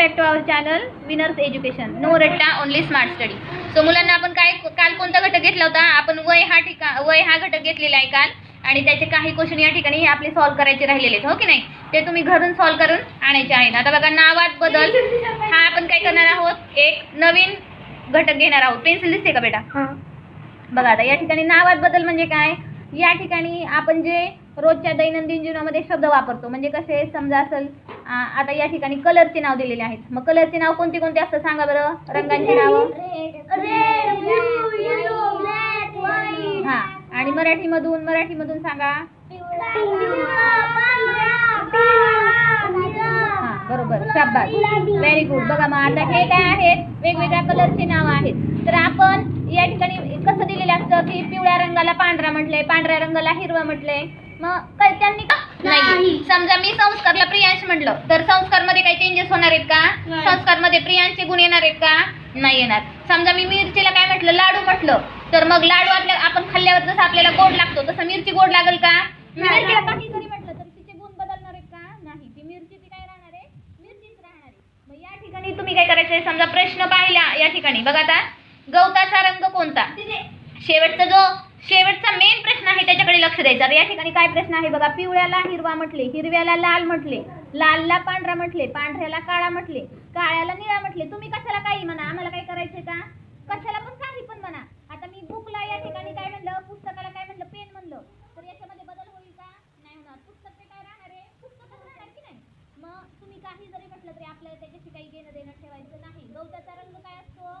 Back to our channel Winners Education no रट्टा only smart study so मुलांना आपण काय काल कोणता घटक घेतला होता? आपण वय हा ठिका वय हा घटक घेतलेला आहे काल. आणि त्याचे काही क्वेश्चन या ठिकाणी आपले सॉल्व्ह करायचे राहिलेले आहेत. हो की नाही? ते तुम्ही घरून सॉल्व्ह करून आणायचे आहेत. आता बघा नावात बदल. हा आपण काय करणार आहोत? एक नवीन घटक घेणार आहोत. पेन्सिल दिसते का बेटा? बघा आता या ठिकाणी नावात बदल म्हणजे काय? या ठिकाणी आपण जे रोजच्या दैनंदिन जीवनामध्ये शब्द वापरतो म्हणजे कसे? समजा असेल आता या ठिकाणी कलरचे नाव दिलेले आहेत. मग कलरचे नाव कोणते कोणते असतात सांगा बरं? रंगांची नावं? हा आणि मराठीमधून मराठीमधून सांगा. हा बरोबर शाबास. व्हेरी गुड बघा मग आता हे काय आहेत? वेगवेगळ्या कलरचे नाव आहेत. तर आपण या ठिकाणी कसं दिलेलं असतं की पिवळ्या रंगाला पांढरा म्हटलंय पांढऱ्या रंगाला हिरवा म्हटलंय? मग त्यांनी समजा मी संस्कारला प्रियांश म्हटलं तर संस्कारमध्ये काही चेंजेस होणार आहेत का? नाही. संस्कारमध्ये प्रियांशचे गुण येणार आहेत का? नाही येणार. समजा मी मिरचीला काय म्हटलं लाडू म्हटलं तर मग लाडू आपल्या आपण खाल्ल्यावर जसं आपल्याला गोड लागतो तसं मिरची गोड लागेल का? नाही. मिरचीला काही जरी म्हटलं तर तिचे गुण बदलणार आहेत का? नाही. ती मिरची ती काय राहणार आहे? मिरचीच राहणार आहे. मग या ठिकाणी तुम्ही काय करायचंय समजा प्रश्न पाहिला या ठिकाणी. बघा आता गवताचा रंग कोणता? शेवटचा जो शेवटचा मेन प्रश्न आहे त्याच्याकडे लक्ष द्यायचा. आता या ठिकाणी काय प्रश्न आहे बघा? पिवळ्याला हिरवा म्हटले हिरव्याला लाल म्हटले लालला पांढरा म्हटले पांढऱ्याला काळा म्हटले काळ्याला निळा म्हटले. तुम्ही कशाला काही म्हणा? आम्हाला काय करायचंय का? कशाला पण काही पण म्हणा. आता मी बुकला या ठिकाणी काय म्हणलं? पुस्तकाला काय म्हणलं? पेन म्हणलं. तर याच्यामध्ये बदल होईल का? नाही होणार. पुस्तक ते काय राहणार आहे? पुस्तकच राहणार की नाही? मग तुम्ही काही जरी म्हटलं तरी आपल्याला त्याच्याशी काही घेणं देणं ठेवायचं नाही गवताचा रंग काय असतो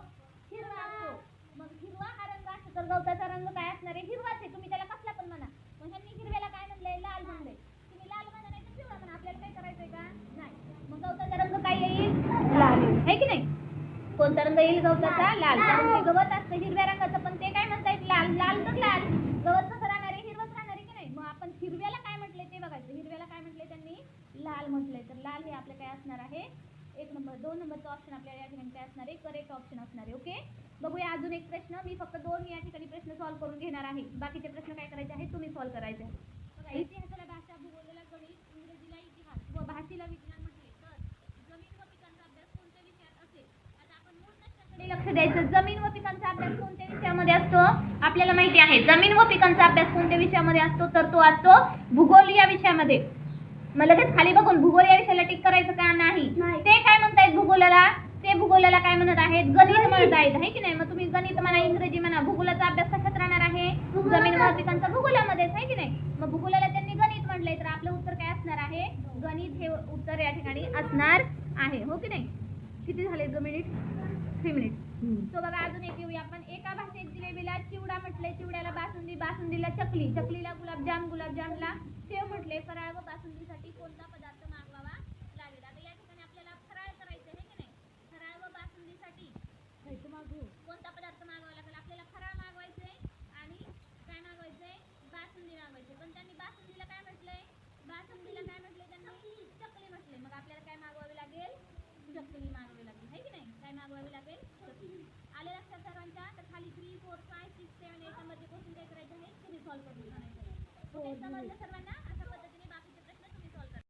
हिरवा असतो मग हिरवा हा रंग असतो तर गवताचा रंग काय असणार आहे हिरवाच आहे. तुम्ही त्याला कसला पण म्हणा. मग ह्यांनी हिरव्याला काय म्हणलंय? लाल म्हणलंय. तुम्ही लाल म्हणा नाही तर पिवळा म्हणा. आपल्याला काय करायचंय का? नाही. मग गवताचा रंग काय येईल? लाल येईल. है की नाही? कोणता रंग येईल गवताचा? लाल. कारण ते गवत असतं हिरव्या रंगाचं पण ते काय म्हणतायत? लाल. लाल तर लाल. गवत कसं राहणार आहे? हिरवच राहणार आहे की नाही? मग आपण हिरव्याला काय म्हटलंय ते बघायचं. हिरव्याला काय म्हटलंय त्यांनी? लाल म्हटलंय. तर लाल हे आपलं काय असणार आहे? एक नंबर. दोन नंबरचा ऑप्शन आपल्याला या ठिकाणी काय असणार आहे? करेक्ट ऑप्शन असणार आहे. ओके बघूया अजून एक प्रश्न. मी फक्त दोन या ठिकाणी प्रश्न सॉल्व्ह करून घेणार आहे. बाकीचे प्रश्न काय करायचे आहेत तुम्ही सॉल्व्ह करायचे. बघा इतिहासाला भाषा भूगोलाला गणित इंग्रजीला इतिहास व भाषेला विज्ञान म्हटले तर जमीन व पिकांचा अभ्यास कोणत्या विषयात असेल? आता आपण मूळ प्रश्नाकडे लक्ष द्यायचं. जमीन व पिकांचा अभ्यास कोणत्या विषयामध्ये असतो? आपल्याला माहिती आहे जमीन व पिकांचा अभ्यास कोणत्या विषयामध्ये असतो? तर तो असतो भूगोल या विषयामध्ये. मग लगेच खाली बघून भूगोल या विषयाला टिक करायचं का? नाही. नाही. ते काय म्हणतायत भूगोलाला? ते भूगोलाला काय म्हणत आहेत? गणित म्हणत आहेत है की नाही? मग तुम्ही गणित म्हणा इंग्रजी म्हणा भूगोलाचा अभ्यास कशात राहणार आहे? जमीन व पिकांचा भूगोलामध्येच आहे की नाही? मग भूगोलाला त्यांनी गणित म्हणलंय तर आपलं उत्तर काय असणार आहे? गणित हे उत्तर या ठिकाणी असणार आहे हो की नाही? किती झाले ग मिनिट थ्री मिनिट तो बघा अजून एक येऊया आपण. एका भाषेत जिलेबीला चिवडा म्हटलंय चिवड्याला बासुंदी बासुंदीला चकली. चकलीला गुलाबजाम गुलाबजामला शेव म्हटले फराळ व बासुंदीसाठी कोणता पदार्थ मागवावा लागेल आता या ठिकाणी आपल्याला फराळ करायचं आहे की नाही फराळ व बासुंदीसाठी कोणता पदार्थ मागवावा लागेल आपल्याला फराळ मागवायचंय आणि काय मागवायचंय बासुंदी मागवायची पण त्यांनी बासुंदीला काय म्हटलंय बासुंदीला काय म्हटलंय त्यांनी चकली म्हटले मग आपल्याला काय मागवावी लागेल चकली मागवावी लागेल है की नाही काय मागवावी लागेल चकली आले लक्षात सर्वांच्या तर खाली three four five six seven eight नंबरचे क्वेश्चन काय करायचे आहेत ते सॉल्व्ह करून आणायचे समजलं सर्वांना?